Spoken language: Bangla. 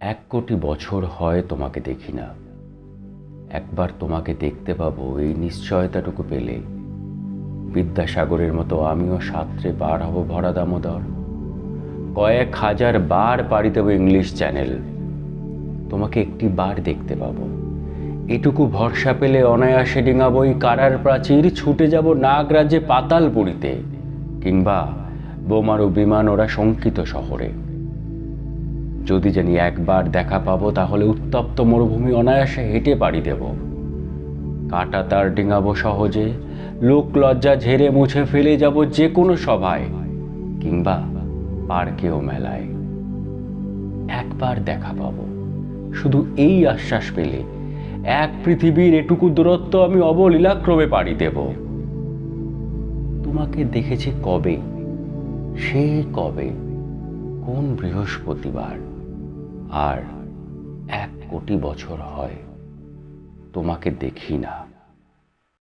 এক কোটি বছর হয় তোমাকে দেখি না। একবার তোমাকে দেখতে পাবো এই নিশ্চয়তাটুকু পেলে। বিদ্যাসাগরের মতো আমিও সাত্রে পার হব ভরা দামোদর। কয়েক হাজার বার পাড়ি দেবো ইংলিশ চ্যানেল। তোমাকে একটি বার দেখতে পাবো। এটুকু ভরসা পেলে অনায়াসে ডিঙাবো এই কারার প্রাচীর, ছুটে যাব নাগরাজ্যে পাতাল পুরীতে কিংবা বোমারু বিমান ওরা শঙ্কিত শহরে। যদি জানি একবার দেখা পাবো, তাহলে উত্তপ্ত মরুভূমি অনায়াসে হেঁটে পাড়ি দেব। কাটা তার ডিঙাবো সহজে, লোক লজ্জা ঝেড়ে মুছে ফেলে যাব যে কোনো সভায়, কিংবা পার্কেও মেলায়। একবার দেখা পাবো। শুধু এই আশ্বাস পেলে এক পৃথিবীর এটুকু দূরত্ব আমি অবলীলাক্রমে পাড়ি দেব। তোমাকে দেখেছি কবে? সে কবে? কোন বৃহস্পতিবার? আর এক কোটি বছর হয়। তোমাকে দেখি না।